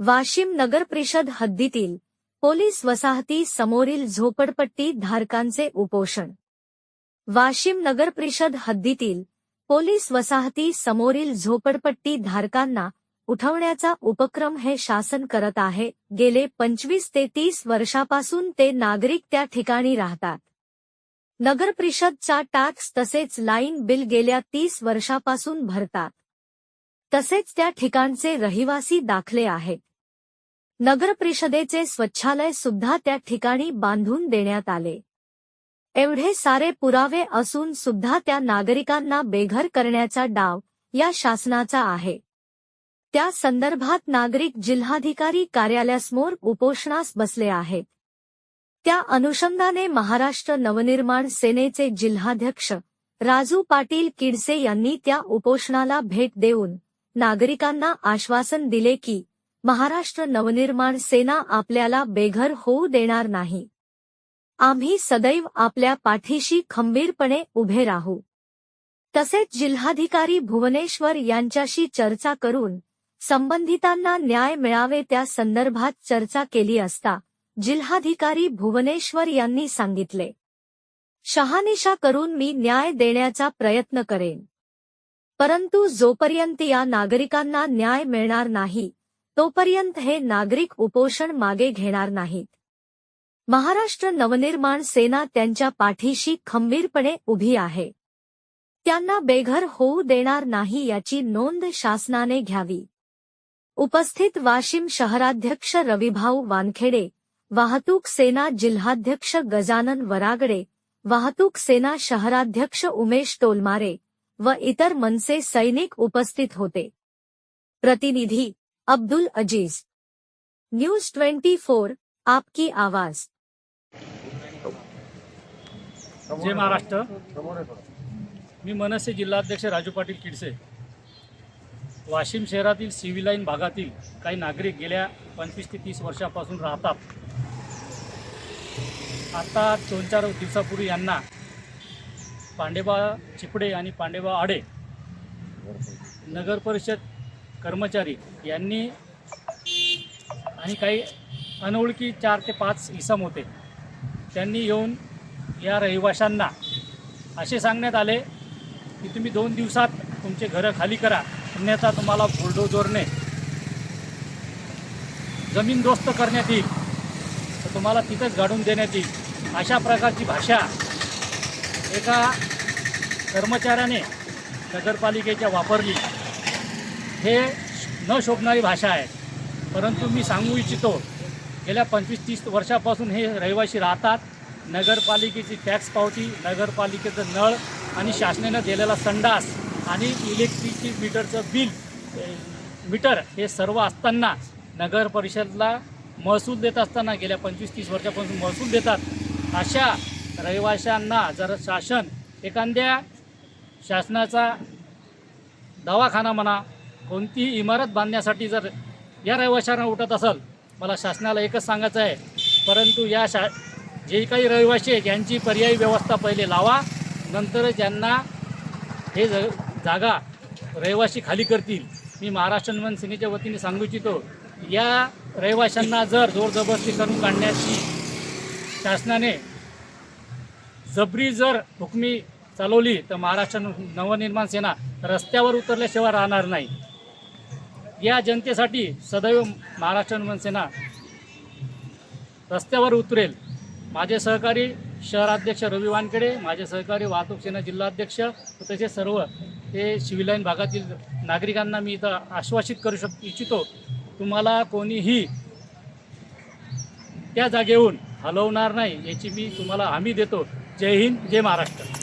वाशिम नगर परिषद हद्दीतील पोलीस वसाहती समोरील झोपडपट्टी धारकांचे उपोषण. वाशिम नगर परिषद हद्दीतील पोलीस वसाहती समोरील झोपडपट्टी धारकांना उठवण्याचा उपक्रम हे शासन करत आहे. गेले पंचवीस ते तीस वर्षापासून ते नागरिक त्या ठिकाणी राहतात. नगर परिषदचा टॅक्स तसेच लाईन बिल गेल्या तीस वर्षापासून भरतात. तसेच त्या ठिकाणचे रहिवासी दाखले आहेत. नगर परिषदेचे स्वच्छालय सुद्धा त्या ठिकाणी बांधून देण्यात आले. एवढे सारे पुरावे असून सुद्धा त्या नागरिकांना बेघर करण्याचा डाव या शासनाचा आहे. त्या संदर्भात नागरिक जिल्हाधिकारी कार्यालयासमोर उपोषणास बसले आहेत. त्या अनुषंगाने महाराष्ट्र नवनिर्माण सेनेचे जिल्हाध्यक्ष राजू पाटील किडसे यांनी त्या उपोषणाला भेट देऊन नागरिकांना आश्वासन दिले की महाराष्ट्र नवनिर्माण सेना आपल्याला बेघर होऊ देणार नाही. आम्ही सदैव आपल्या पाठीशी खंबीरपणे उभे राहू. तसेच जिल्हाधिकारी भुवनेश्वर यांच्याशी चर्चा करून संबंधितांना न्याय मिळावे त्या संदर्भात चर्चा केली असता जिल्हाधिकारी भुवनेश्वर यांनी सांगितले. शहानिशा करून मी न्याय देण्याचा प्रयत्न करेन. परंतु जोपर्यंत या नागरिकांना न्याय मिळणार नाही तोपर्यंत हे नागरिक उपोषण मागे घेणार नाहीत. महाराष्ट्र नवनिर्माण सेना त्यांच्या पाठीशी खंबीरपणे उभी आहे. त्यांना बेघर होऊ देणार नाही याची नोंद शासनाने घ्यावी. उपस्थित वाशिम शहराध्यक्ष रविभाऊ वानखेडे वाहतूक सेना जिल्हाध्यक्ष गजानन वरागडे वाहतूक सेना शहराध्यक्ष उमेश टोलमारे व इतर मनसे सैनिक उपस्थित होते. प्रतिनिधी Abdul Aziz. News twenty four आपकी आवाज. जय महाराष्ट्र. मी मनसे जिल्हाध्यक्ष राजू पाटील किडसे. वाशिम शहरातील सिव्हिल लाईन भागातील काही नागरिक गेल्या पंचवीस ते तीस वर्षापासून राहतात. आता दोन चार दिवसापूर्वी यांना पांडेबा चिपडे आणि पांडेबा आडे नगर परिषद कर्मचारी यांनी आणि काही अनोळखी चार ते पाच इसम होते त्यांनी येऊन या रहिवाशांना असे सांगण्यात आले की तुम्ही दोन दिवसात तुमचे घरं खाली करा अन्यथा तुम्हाला बुलडोजरने जमीन दोस्त करण्यात येईल. तर तुम्हाला तिथंच गाडून देण्यात येईल. अशा प्रकारची भाषा एका कर्मचाऱ्याने नगरपालिकेच्या वापरली. हे न शोभणारी भाषा आहे. परंतु मी सांगू इच्छितो गेल्या पंचवीस तीस वर्षापासून हे रहिवासी राहतात. नगरपालिकेची टॅक्स पावती नगरपालिकेचं नळ आणि शासनानं दिलेला संडास आणि इलेक्ट्रिसिटी मीटरचं बिल मीटर हे सर्व असताना नगर परिषदला महसूल देत असताना गेल्या पंचवीस तीस वर्षापासून महसूल देतात. अशा रहिवाशांना जर शासन एखाद्या शासनाचा दवाखाना म्हणा कोणतीही इमारत बांधण्यासाठी जर या रहिवाशांना उठत असेल मला शासनाला एकच सांगायचं आहे परंतु या शा जे काही रहिवासी आहेत यांची पर्यायी व्यवस्था पहिले लावा नंतर ज्यांना हे ज जागा रहिवाशी खाली करतील. मी महाराष्ट्र नवन सेनेच्या वतीने सांगू इच्छितो या रहिवाशांना जर जोरजबरदस्ती करून काढण्याची शासनाने जबरी जर हुकमी चालवली तर महाराष्ट्र नवनिर्माण सेना रस्त्यावर उतरल्याशिवाय राहणार नाही. या जनतेसाठी सदैव महाराष्ट्र नवनिर्माण सेना रस्त्यावर उतरेल. माझे सहकारी शहराध्यक्ष रवी वानखेडे माझे सहकारी वाहतूक सेना जिल्हाध्यक्ष तसेच सर्व हे शिवलाईन भागातील नागरिकांना मी इथं आश्वासित करू शक इच्छितो. तुम्हाला कोणीही त्या जागेहून हलवणार नाही याची मी तुम्हाला हमी देतो. जय हिंद जय महाराष्ट्र.